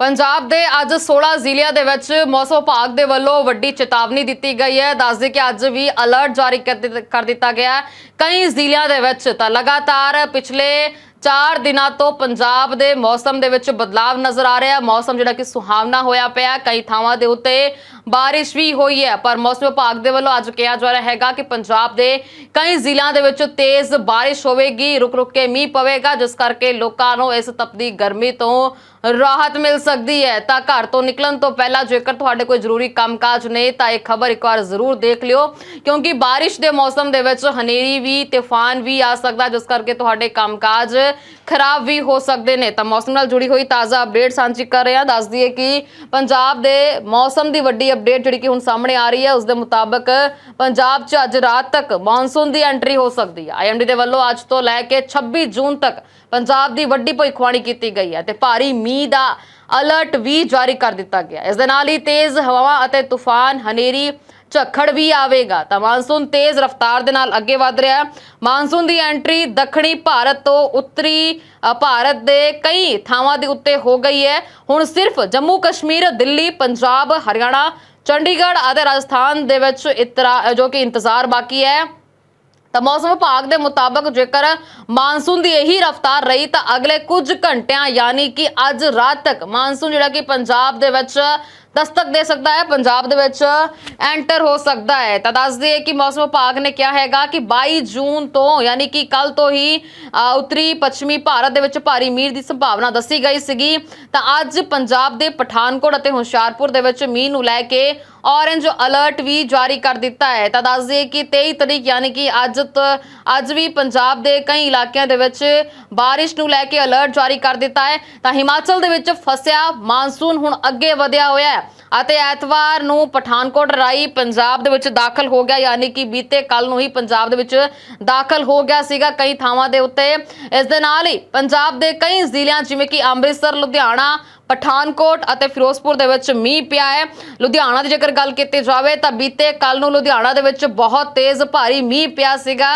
ਪੰਜਾਬ ਦੇ ਅੱਜ 16 ਜ਼ਿਲ੍ਹਿਆਂ ਦੇ ਵਿੱਚ ਮੌਸਮ ਵਿਭਾਗ ਦੇ ਵੱਲੋਂ ਵੱਡੀ ਚੇਤਾਵਨੀ ਦਿੱਤੀ ਗਈ ਹੈ। ਦੱਸਦੇ ਕਿ ਅੱਜ ਵੀ ਅਲਰਟ ਜਾਰੀ ਕਰ ਦਿੱਤਾ ਗਿਆ ਹੈ। ਕਈ ਜ਼ਿਲ੍ਹਿਆਂ ਦੇ ਵਿੱਚ ਤਾਂ ਲਗਾਤਾਰ ਪਿਛਲੇ 4 ਦਿਨਾਂ ਤੋਂ ਪੰਜਾਬ ਦੇ ਮੌਸਮ ਦੇ ਵਿੱਚ ਬਦਲਾਵ ਨਜ਼ਰ ਆ ਰਿਹਾ ਹੈ। ਮੌਸਮ ਜਿਹੜਾ ਕਿ ਸੁਹਾਵਣਾ ਹੋਇਆ ਪਿਆ ਕਈ ਥਾਵਾਂ ਦੇ ਉੱਤੇ ਬਾਰਿਸ਼ ਵੀ ਹੋਈ ਹੈ, ਪਰ ਮੌਸਮ ਵਿਭਾਗ ਦੇ ਵੱਲੋਂ ਅੱਜ ਕਿਹਾ ਜਾ ਰਿਹਾ ਹੈਗਾ ਕਿ ਪੰਜਾਬ ਦੇ ਕਈ ਜ਼ਿਲ੍ਹਿਆਂ ਦੇ ਵਿੱਚ ਤੇਜ਼ ਬਾਰਿਸ਼ ਹੋਵੇਗੀ ਰੁਕ ਰੁਕ ਕੇ ਮੀਂਹ ਪਵੇਗਾ, ਜਿਸ ਕਰਕੇ ਲੋਕਾਂ ਨੂੰ ਇਸ ਤਪਦੀ ਗਰਮੀ ਤੋਂ ਰਾਹਤ ਮਿਲ ਸਕਦੀ ਹੈ। ਤਾਂ ਘਰ ਤੋਂ ਨਿਕਲਣ ਤੋਂ ਪਹਿਲਾਂ ਜੇਕਰ ਤੁਹਾਡੇ ਕੋਈ ਜ਼ਰੂਰੀ ਕੰਮਕਾਜ ਨੇ, ਤਾਂ ਇਹ ਖਬਰ ਇੱਕ ਵਾਰ ਜ਼ਰੂਰ ਦੇਖ ਲਿਓ, ਕਿਉਂਕਿ ਬਾਰਿਸ਼ ਦੇ ਮੌਸਮ ਦੇ ਵਿੱਚ ਹਨੇਰੀ ਵੀ, ਤੂਫਾਨ ਵੀ ਆ ਸਕਦਾ, ਜਿਸ ਕਰਕੇ ਤੁਹਾਡੇ ਕੰਮਕਾਜ ਖਰਾਬ ਵੀ ਹੋ ਸਕਦੇ ਨੇ। ਤਾਂ ਮੌਸਮ ਨਾਲ ਜੁੜੀ ਹੋਈ ਤਾਜ਼ਾ ਅਪਡੇਟ ਸਾਂਝੀ ਕਰ ਰਹੇ ਹਾਂ। ਦੱਸ ਦਈਏ ਕਿ ਪੰਜਾਬ ਦੇ ਮੌਸਮ ਦੀ ਵੱਡੀ ਅਪਡੇਟ ਜਿਹੜੀ ਕਿ ਹੁਣ ਸਾਹਮਣੇ ਆ ਰਹੀ ਹੈ, ਉਸ ਦੇ ਮੁਤਾਬਕ ਪੰਜਾਬ 'ਚ ਅੱਜ ਰਾਤ ਤੱਕ ਮੌਨਸੂਨ ਦੀ ਐਂਟਰੀ ਹੋ ਸਕਦੀ ਹੈ ਆਈਐਮਡੀ ਦੇ ਵੱਲੋਂ ਅੱਜ ਤੋਂ ਲੈ ਕੇ 26 ਜੂਨ ਤੱਕ ਪੰਜਾਬ ਦੀ ਵੱਡੀ ਭਵਿੱਖਬਾਣੀ ਕੀਤੀ ਗਈ ਹੈ ਤੇ ਭਾਰੀ ਮੀਂਹ ਦਾ ਅਲਰਟ ਵੀ ਜਾਰੀ ਕਰ ਦਿੱਤਾ ਗਿਆ ਹੈ। ਇਸ ਦੇ ਨਾਲ ਹੀ ਤੇਜ਼ ਹਵਾਵਾਂ ਅਤੇ ਤੂਫਾਨ ਹਨੇਰੀ ਝੱਖੜ ਵੀ ਆਵੇਗਾ ਤਾਂ ਮਾਨਸੂਨ ਤੇਜ਼ ਰਫ਼ਤਾਰ ਦੇ ਨਾਲ ਅੱਗੇ ਵਧ ਰਿਹਾ ਹੈ। ਮਾਨਸੂਨ ਦੀ ਐਂਟਰੀ ਦੱਖਣੀ ਭਾਰਤ ਤੋਂ ਉੱਤਰੀ ਭਾਰਤ ਦੇ ਕਈ ਥਾਵਾਂ ਦੇ ਉੱਤੇ ਹੋ ਗਈ ਹੈ। ਹੁਣ ਸਿਰਫ ਜੰਮੂ ਕਸ਼ਮੀਰ, ਦਿੱਲੀ, ਪੰਜਾਬ, ਹਰਿਆਣਾ, ਚੰਡੀਗੜ੍ਹ ਅਤੇ ਰਾਜਸਥਾਨ ਦੇ ਵਿੱਚ ਇਤਰਾ ਜੋ ਕਿ ਇੰਤਜ਼ਾਰ ਬਾਕੀ ਹੈ। ਤਾਂ ਮੌਸਮ ਵਿਭਾਗ ਦੇ ਮੁਤਾਬਕ ਜੇਕਰ ਮਾਨਸੂਨ ਦੀ ਇਹੀ ਰਫ਼ਤਾਰ ਰਹੀ ਤਾਂ ਅਗਲੇ ਕੁਝ ਘੰਟਿਆਂ, ਯਾਨੀ ਕਿ ਅੱਜ ਰਾਤ ਤੱਕ ਮਾਨਸੂਨ ਜਿਹੜਾ ਕਿ ਪੰਜਾਬ ਦੇ ਵਿੱਚ ਦਸਤਕ ਦੇ ਸਕਦਾ ਹੈ, ਪੰਜਾਬ ਦੇ ਵਿੱਚ ਐਂਟਰ ਹੋ ਸਕਦਾ ਹੈ। ਤਾਂ ਦੱਸ ਦਈਏ ਕਿ ਮੌਸਮ ਵਿਭਾਗ ਨੇ ਕਿਹਾ ਹੈਗਾ ਕਿ 22 ਜੂਨ ਤੋਂ, ਯਾਨੀ ਕਿ ਕੱਲ ਤੋਂ ਹੀ ਉੱਤਰੀ ਪੱਛਮੀ ਭਾਰਤ ਦੇ ਵਿੱਚ ਭਾਰੀ ਮੀਂਹ ਦੀ ਸੰਭਾਵਨਾ ਦੱਸੀ ਗਈ ਸੀਗੀ। ਤਾਂ ਅੱਜ ਪੰਜਾਬ ਦੇ ਪਠਾਨਕੋਟ ਅਤੇ ਹੁਸ਼ਿਆਰਪੁਰ ਦੇ ਵਿੱਚ ਮੀਂਹ ਨੂੰ ਲੈ ਕੇ ਔਰੇਂਜ ਅਲਰਟ ਵੀ ਜਾਰੀ ਕਰ ਦਿੱਤਾ ਹੈ। ਤਾਂ ਦੱਸ ਦਈਏ ਕਿ 23 ਤਰੀਕ, ਯਾਨੀ ਕਿ ਅੱਜ ਤ- ਅੱਜ ਵੀ ਪੰਜਾਬ ਦੇ ਕਈ ਇਲਾਕਿਆਂ ਦੇ ਵਿੱਚ ਬਾਰਿਸ਼ ਨੂੰ ਲੈ ਕੇ ਅਲਰਟ ਜਾਰੀ ਕਰ ਦਿੱਤਾ ਹੈ। ਤਾਂ ਹਿਮਾਚਲ ਦੇ ਵਿੱਚ ਫਸਿਆ ਮਾਨਸੂਨ ਹੁਣ ਅੱਗੇ ਵਧਿਆ ਹੋਇਆ ਹੈ। ਅਤੇ ਐਤਵਾਰ ਨੂੰ ਪਠਾਨਕੋਟ ਰਾਈ ਪੰਜਾਬ ਦੇ ਵਿੱਚ ਦਾਖਲ ਹੋ ਗਿਆ, ਯਾਨੀ ਕਿ ਬੀਤੇ ਕੱਲ ਨੂੰ ਹੀ ਪੰਜਾਬ ਦੇ ਵਿੱਚ ਦਾਖਲ ਹੋ ਗਿਆ ਸੀਗਾ ਕਈ ਥਾਵਾਂ ਦੇ ਉੱਤੇ। ਇਸ ਦੇ ਨਾਲ ਹੀ ਪੰਜਾਬ ਦੇ ਕਈ ਜ਼ਿਲ੍ਹਿਆਂ, ਜਿਵੇਂ ਕਿ ਅੰਮ੍ਰਿਤਸਰ, ਲੁਧਿਆਣਾ, ਪਠਾਨਕੋਟ ਅਤੇ ਫਿਰੋਜ਼ਪੁਰ ਦੇ ਵਿੱਚ ਮੀਂਹ ਪਿਆ ਹੈ। ਲੁਧਿਆਣਾ ਦੀ ਜੇਕਰ ਗੱਲ ਕੀਤੀ ਜਾਵੇ ਤਾਂ ਬੀਤੇ ਕੱਲ ਨੂੰ ਲੁਧਿਆਣਾ ਦੇ ਵਿੱਚ ਬਹੁਤ ਤੇਜ਼ ਭਾਰੀ ਮੀਂਹ ਪਿਆ ਸੀਗਾ।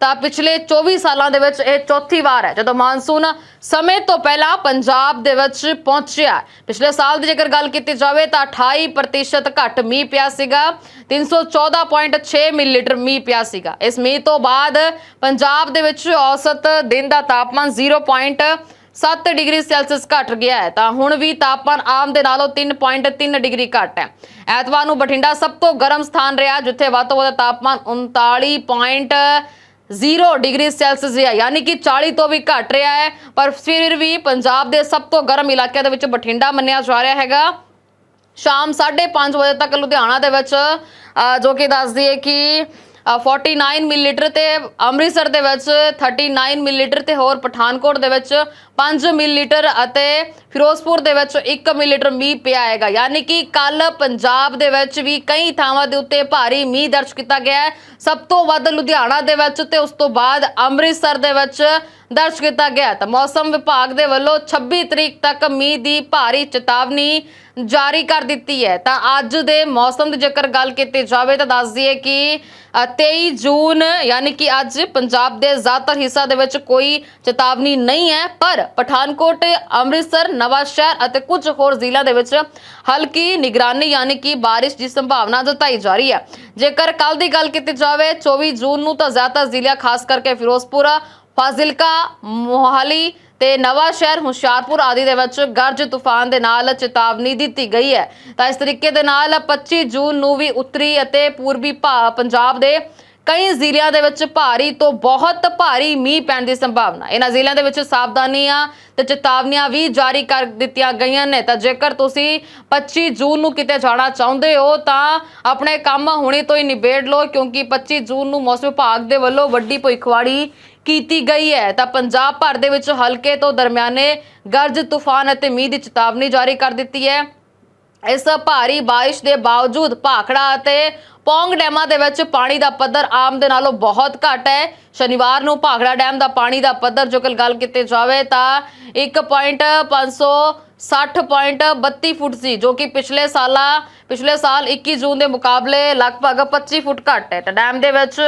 ਤਾਂ ਪਿਛਲੇ 24 ਸਾਲਾਂ ਦੇ ਵਿੱਚ ਇਹ ਚੌਥੀ ਵਾਰ ਹੈ, ਜਦੋਂ ਮਾਨਸੂਨ ਸਮੇਂ ਤੋਂ ਪਹਿਲਾਂ ਪੰਜਾਬ ਦੇ ਵਿੱਚ ਪਹੁੰਚਿਆ ਪਿਛਲੇ ਸਾਲ ਦੀ ਜੇਕਰ ਗੱਲ ਕੀਤੀ ਜਾਵੇ ਤਾਂ 28% ਘੱਟ ਮੀਂਹ ਪਿਆ ਸੀਗਾ 314.6 ਮਿਲੀਲੀਟਰ ਮੀਂਹ ਪਿਆ ਸੀਗਾ। ਇਸ ਮੀਂਹ ਤੋਂ ਬਾਅਦ ਪੰਜਾਬ ਦੇ ਵਿੱਚ ਔਸਤ ਦਿਨ ਦਾ ਤਾਪਮਾਨ 0.7 ਡਿਗਰੀ ਸੈਲਸੀਅਸ ਘਟ ਗਿਆ ਹੈ। ਤਾਂ ਹੁਣ ਵੀ ਤਾਪਮਾਨ ਆਮ ਦੇ ਨਾਲੋਂ 3.3 ਡਿਗਰੀ ਘੱਟ ਹੈ। ਐਤਵਾਰ ਨੂੰ ਬਠਿੰਡਾ ਸਭ ਤੋਂ ਗਰਮ ਸਥਾਨ ਰਿਹਾ, ਜਿੱਥੇ ਵੱਧ ਤੋਂ ਵੱਧ ਤਾਪਮਾਨ 39.0 ਡਿਗਰੀ ਸੈਲਸੀਅਸ ਰਿਹਾ ਯਾਨੀ ਕਿ 40 ਤੋਂ ਵੀ ਘੱਟ ਰਿਹਾ ਹੈ। ਪਰ ਫਿਰ ਵੀ ਪੰਜਾਬ ਦੇ ਸਭ ਤੋਂ ਗਰਮ ਇਲਾਕਿਆਂ ਦੇ ਵਿੱਚ ਬਠਿੰਡਾ ਮੰਨਿਆ ਜਾ ਰਿਹਾ ਹੈਗਾ। ਸ਼ਾਮ 5:30 ਵਜੇ ਤੱਕ ਲੁਧਿਆਣਾ ਦੇ ਵਿੱਚ ਜੋ ਕਿ ਦੱਸ ਦਈਏ ਕਿ 49 ਮਿਲੀਲੀਟਰ ਤੇ ਅੰਮ੍ਰਿਤਸਰ ਦੇ ਵਿੱਚ 39 ਮਿਲੀਲੀਟਰ ਤੇ ਹੋਰ ਪਠਾਨਕੋਟ ਦੇ ਵਿੱਚ 5 ਮਿਲੀਲੀਟਰ ਅਤੇ ਫਿਰੋਜ਼ਪੁਰ ਦੇ ਵਿੱਚ 1 ਮਿਲੀਲੀਟਰ ਮੀਂਹ ਪਿਆ ਹੈਗਾ। ਯਾਨੀ ਕਿ ਕੱਲ ਪੰਜਾਬ ਦੇ ਵਿੱਚ ਵੀ ਕਈ ਥਾਵਾਂ ਦੇ ਉੱਤੇ ਭਾਰੀ ਮੀਂਹ ਦਰਜ ਕੀਤਾ ਗਿਆ ਹੈ। ਸਭ ਤੋਂ ਵੱਧ ਲੁਧਿਆਣਾ ਦੇ ਵਿੱਚ ਤੇ ਉਸ ਤੋਂ ਬਾਅਦ ਅੰਮ੍ਰਿਤਸਰ ਦੇ ਵਿੱਚ ਦਰਜ ਕੀਤਾ ਗਿਆ ਤਾਂ ਮੌਸਮ ਵਿਭਾਗ ਦੇ ਵੱਲੋਂ 26 ਤਰੀਕ ਤੱਕ ਮੀਂਹ ਦੀ ਭਾਰੀ ਚੇਤਾਵਨੀ ਜਾਰੀ ਕਰ ਦਿੱਤੀ ਹੈ। ਤਾਂ ਅੱਜ ਦੇ ਮੌਸਮ ਦੀ ਜੇਕਰ ਗੱਲ ਕੀਤੀ ਜਾਵੇ ਤਾਂ ਦੱਸ ਦਈਏ ਕਿ ਅ, 23 ਜੂਨ ਯਾਨੀ ਕਿ ਅੱਜ ਪੰਜਾਬ ਦੇ ਜ਼ਿਆਦਾਤਰ ਹਿੱਸਾ ਦੇ ਵਿੱਚ ਕੋਈ ਚੇਤਾਵਨੀ ਨਹੀਂ ਹੈ। ਪਰ ਪਠਾਨਕੋਟ ਅੰਮ੍ਰਿਤਸਰ ਨਵਾਂ ਸ਼ਹਿਰ ਅਤੇ ਕੁਝ ਹੋਰ ਜ਼ਿਲ੍ਹਿਆਂ ਦੇ ਵਿੱਚ ਹਲਕੀ ਨਿਗਰਾਨੀ ਯਾਨੀ ਕਿ ਬਾਰਿਸ਼ ਦੀ ਸੰਭਾਵਨਾ ਜਤਾਈ ਜਾ ਰਹੀ ਹੈ। ਜੇਕਰ ਕੱਲ ਦੀ ਗੱਲ ਕੀਤੀ ਜਾਵੇ 24 ਜੂਨ ਨੂੰ ਤਾਂ ਜ਼ਿਆਦਾਤਰ ਜ਼ਿਲ੍ਹਿਆਂ ਖਾਸ ਕਰਕੇ ਫਿਰੋਜ਼ਪੁਰ ਫਾਜ਼ਿਲਕਾ, ਮੋਹਾਲੀ ਤੇ ਨਵਾਂ ਸ਼ਹਿਰ ਹੁਸ਼ਿਆਰਪੁਰ ਆਦਿ ਦੇ ਵਿੱਚ ਗਰਜ ਤੂਫਾਨ ਦੇ ਨਾਲ ਚੇਤਾਵਨੀ ਦਿੱਤੀ ਗਈ ਹੈ। ਤਾਂ ਇਸ ਤਰੀਕੇ ਦੇ ਨਾਲ 25 ਜੂਨ ਨੂੰ ਵੀ ਉੱਤਰੀ ਅਤੇ ਪੂਰਬੀ ਪੰਜਾਬ ਦੇ ਕਈ ਜ਼ਿਲ੍ਹਿਆਂ ਦੇ ਵਿੱਚ ਭਾਰੀ ਤੋਂ ਬਹੁਤ ਭਾਰੀ ਮੀਂਹ ਪੈਣ ਦੀ ਸੰਭਾਵਨਾ। ਇਹਨਾਂ ਜ਼ਿਲ੍ਹਿਆਂ ਦੇ ਵਿੱਚ ਸਾਵਧਾਨੀਆਂ ਤੇ ਚੇਤਾਵਨੀਆਂ ਵੀ ਜਾਰੀ ਕਰ ਦਿੱਤੀਆਂ ਗਈਆਂ ਨੇ। ਤਾਂ ਜੇਕਰ ਤੁਸੀਂ 25 ਜੂਨ ਨੂੰ ਕਿਤੇ ਜਾਣਾ ਚਾਹੁੰਦੇ ਹੋ, ਤਾਂ ਆਪਣੇ ਕੰਮ ਹੁਣੇ ਤੋਂ ਹੀ ਨਿਬੇੜ ਲਓ, ਕਿਉਂਕਿ 25 ਜੂਨ ਨੂੰ ਮੌਸਮ ਵਿਭਾਗ ਦੇ ਵੱਲੋਂ ਵੱਡੀ ਭਵਿੱਖਬਾਣੀ ਕੀਤੀ ਗਈ ਹੈ। ਤਾਂ ਪੰਜਾਬ ਭਰ ਦੇ ਵਿੱਚ ਹਲਕੇ ਤੋਂ ਦਰਮਿਆਨੇ ਗਰਜ, ਤੂਫਾਨ ਅਤੇ ਮੀਂਹ ਦੀ ਚੇਤਾਵਨੀ ਜਾਰੀ ਕਰ ਦਿੱਤੀ ਹੈ। ਇਸ ਭਾਰੀ ਬਾਰਿਸ਼ ਦੇ ਬਾਵਜੂਦ ਭਾਖੜਾ ਅਤੇ ਪੌਂਗ ਡੈਮਾਂ ਦੇ ਵਿੱਚ ਪਾਣੀ ਦਾ ਪੱਧਰ ਆਮ ਦੇ ਨਾਲੋਂ ਬਹੁਤ ਘੱਟ ਹੈ। ਸ਼ਨੀਵਾਰ ਨੂੰ ਭਾਖੜਾ ਡੈਮ ਦਾ ਪਾਣੀ ਦਾ ਪੱਧਰ ਜੋ ਕਿ ਗੱਲ ਕੀਤੀ ਜਾਵੇ ਤਾਂ 1.560.32 ਫੁੱਟ ਸੀ, ਜੋ ਕਿ ਪਿਛਲੇ ਸਾਲਾਂ, ਪਿਛਲੇ ਸਾਲ 21 ਜੂਨ ਦੇ ਮੁਕਾਬਲੇ ਲਗਭਗ 25 ਫੁੱਟ ਘੱਟ ਹੈ। ਤਾਂ ਡੈਮ ਦੇ ਵਿੱਚ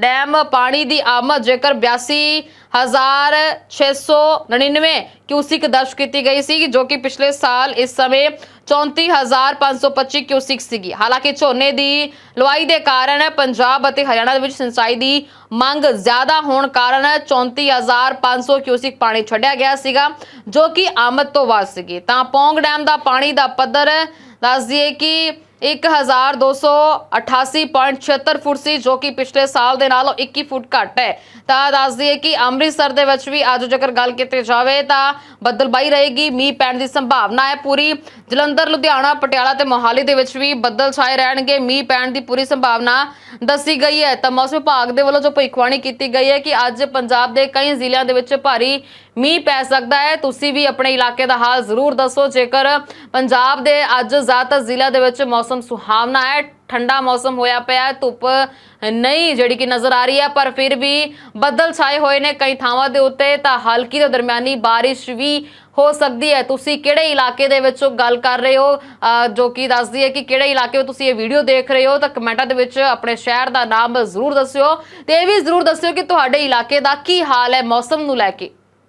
ਡੈਮ ਪਾਣੀ ਦੀ ਆਮਦ ਜੇਕਰ 82699 ਕਿਊਸਿਕ ਦਰਜ ਕੀਤੀ ਗਈ ਸੀ, ਜੋ ਕਿ ਪਿਛਲੇ ਸਾਲ ਇਸ ਸਮੇਂ 34525 ਕਿਊਸਿਕ ਸੀਗੀ। ਹਾਲਾਂਕਿ ਝੋਨੇ ਦੀ ਲਵਾਈ ਦੇ ਕਾਰਨ ਪੰਜਾਬ ਅਤੇ ਹਰਿਆਣਾ ਦੇ ਵਿੱਚ ਸਿੰਚਾਈ ਦੀ ਮੰਗ ਜ਼ਿਆਦਾ ਹੋਣ ਕਾਰਨ 34500 ਕਿਊਸਿਕ ਪਾਣੀ ਛੱਡਿਆ ਗਿਆ ਸੀਗਾ, ਜੋ ਕਿ ਆਮਦ ਤੋਂ ਵੱਧ ਸੀਗੀ। ਤਾਂ ਪੌਂਗ ਡੈਮ ਦਾ ਪਾਣੀ ਦਾ ਪੱਧਰ ਦੱਸ ਦਈਏ ਕਿ 1288.76 ਫੁੱਟ ਸੀ, ਜੋ ਕਿ ਪਿਛਲੇ ਸਾਲ ਦੇ ਨਾਲੋਂ 21 ਫੁੱਟ ਘੱਟ ਹੈ। ਤਾਂ ਦੱਸ ਦਈਏ ਕਿ ਅੰਮ੍ਰਿਤਸਰ ਦੇ ਵਿੱਚ ਵੀ ਅੱਜ ਜੇਕਰ ਗੱਲ ਕੀਤੀ ਜਾਵੇ ਤਾਂ ਬੱਦਲਬਾਈ ਰਹੇਗੀ, ਮੀਂਹ ਪੈਣ ਦੀ ਸੰਭਾਵਨਾ ਹੈ। ਪੂਰੀ ਜਲੰਧਰ, ਲੁਧਿਆਣਾ, ਪਟਿਆਲਾ ਤੇ ਮੋਹਾਲੀ ਦੇ ਵਿੱਚ ਵੀ ਬੱਦਲ ਛਾਏ ਰਹਿਣਗੇ। ਮੀਂਹ ਪੈਣ ਦੀ ਪੂਰੀ ਸੰਭਾਵਨਾ ਦੱਸੀ ਗਈ ਹੈ। ਤਾਂ ਮੌਸਮ ਵਿਭਾਗ ਦੇ ਵੱਲੋਂ ਜੋ ਭਵਿੱਖਬਾਣੀ ਕੀਤੀ ਗਈ ਹੈ ਕਿ ਅੱਜ ਪੰਜਾਬ ਦੇ ਕਈ ਜ਼ਿਲ੍ਹਿਆਂ ਦੇ ਵਿੱਚ ਭਾਰੀ ਮੀਂਹ ਪੈ ਸਕਦਾ ਹੈ। ਤੁਸੀਂ ਵੀ ਆਪਣੇ ਇਲਾਕੇ ਦਾ ਹਾਲ ਜ਼ਰੂਰ ਦੱਸੋ। ਜੇਕਰ ਪੰਜਾਬ ਦੇ ਅੱਜ ਜ਼ਿਆਦਾਤਰ ਜ਼ਿਲ੍ਹਿਆਂ ਦੇ ਵਿੱਚ ਮੌਸਮ ਸੁਹਾਵਣਾ ਹੈ, ਠੰਡਾ ਮੌਸਮ ਹੋਇਆ ਪਿਆ ਹੈ, ਧੁੱਪ ਨਹੀਂ ਜਿਹੜੀ ਕਿ ਨਜ਼ਰ ਆ ਰਹੀ ਹੈ, ਪਰ ਫਿਰ ਵੀ ਬੱਦਲ ਛਾਏ ਹੋਏ ਨੇ ਕਈ ਥਾਵਾਂ ਦੇ ਉੱਤੇ, ਤਾਂ ਹਲਕੀ ਤੋਂ ਦਰਮਿਆਨੀ ਬਾਰਿਸ਼ ਵੀ ਹੋ ਸਕਦੀ ਹੈ। ਤੁਸੀਂ ਕਿਹੜੇ ਇਲਾਕੇ ਦੇ ਵਿੱਚੋਂ ਗੱਲ ਕਰ ਰਹੇ ਹੋ? ਜੋ ਕਿ ਦੱਸਦੀ ਹੈ ਕਿ ਕਿਹੜੇ ਇਲਾਕੇ ਵਿੱਚ ਤੁਸੀਂ ਇਹ ਵੀਡੀਓ ਦੇਖ ਰਹੇ ਹੋ, ਤਾਂ ਕਮੈਂਟਾਂ ਦੇ ਵਿੱਚ ਆਪਣੇ ਸ਼ਹਿਰ ਦਾ ਨਾਮ ਜ਼ਰੂਰ ਦੱਸਿਓ। ਤੇ ਇਹ ਵੀ ਜ਼ਰੂਰ ਦੱਸਿਓ ਕਿ ਤੁਹਾਡੇ ਇਲਾਕੇ ਦਾ ਕੀ ਹਾਲ ਹੈ ਮੌਸਮ ਨੂੰ ਲੈ ਕੇ।